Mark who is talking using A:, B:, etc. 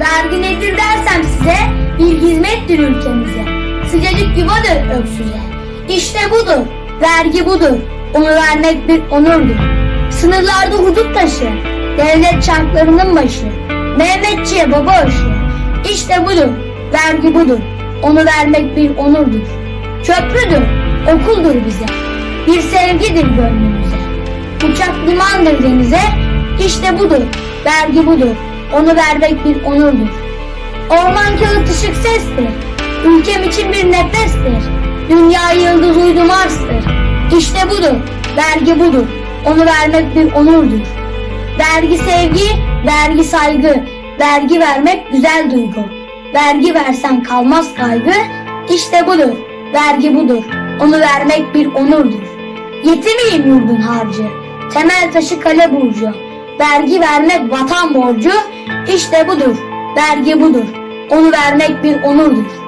A: Vergi nedir dersem size bir hizmettir ülkemize. Sıcacık yuvadır öksüze. İşte budur, vergi budur. Onu vermek bir onurdur. Sınırlarda hudut taşı, devlet çarklarının başı. Mehmetçiye baba aşı. İşte budur, vergi budur. Onu vermek bir onurdur. Köprüdür, okuldur bize. Bir sevgidir gönlümüze. Uçak limandır denize. İşte budur, vergi budur. Onu vermek bir onurdur. Orman kağıt ışık sestir. Ülkem için bir nefestir. Dünya yıldız uydu Mars'tır. İşte budur, vergi budur. Onu vermek bir onurdur. Vergi sevgi, vergi saygı. Vergi vermek güzel duygu. Vergi versen kalmaz kaygı. İşte budur, vergi budur. Onu vermek bir onurdur. Yetimiyim yurdun harcı. Temel taşı kale burcu. Vergi vermek vatan borcu. İşte budur, vergi budur. Onu vermek bir onurdur.